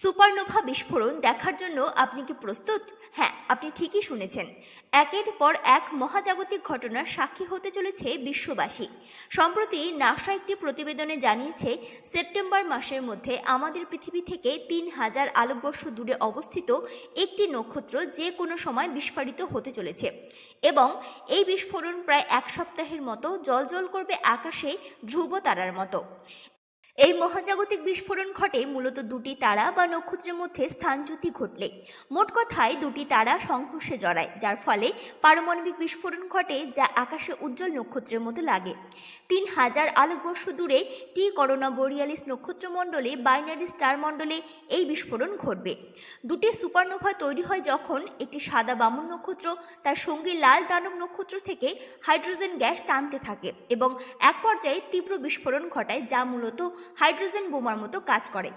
Supernova বিস্ফোরণ দেখার জন্য আপনি কি প্রস্তুত? হ্যাঁ আপনি ঠিকই শুনেছেন। একের পর এক মহাজাগতিক ঘটনার সাক্ষী হতে চলেছে বিশ্ববাসী। সম্প্রতি নাসা একটি প্রতিবেদনে জানিয়েছে, সেপ্টেম্বর মাসের মধ্যে আমাদের পৃথিবী থেকে তিন হাজার আলোকবর্ষ দূরে অবস্থিত একটি নক্ষত্র যে কোনো সময় বিস্ফোরিত হতে চলেছে এবং এই বিস্ফোরণ প্রায় এক সপ্তাহের মতো জলজল করবে আকাশে ধ্রুব তারার মতো। এই মহাজাগতিক বিস্ফোরণ ঘটে মূলত দুটি তারা বা নক্ষত্রের মধ্যে স্থানচ্যুতি ঘটলে। মোট কথায় দুটি তারা সংঘর্ষে জড়ায়, যার ফলে পারমাণবিক বিস্ফোরণ ঘটে যা আকাশে উজ্জ্বল নক্ষত্রের মতো লাগে। তিন হাজার আলোকবর্ষ দূরে টি করোনা বোরিয়ালিস নক্ষত্রমণ্ডলে বাইনারি স্টার মণ্ডলে এই বিস্ফোরণ ঘটবে। দুটি সুপারনোভা তৈরি হয় যখন একটি সাদা বামন নক্ষত্র তার সঙ্গী লাল দানব নক্ষত্র থেকে হাইড্রোজেন গ্যাস টানতে থাকে এবং এক পর্যায়ে তীব্র বিস্ফোরণ ঘটায়, যা মূলত হাইড্রোজেন বোমার মতো কাজ করে।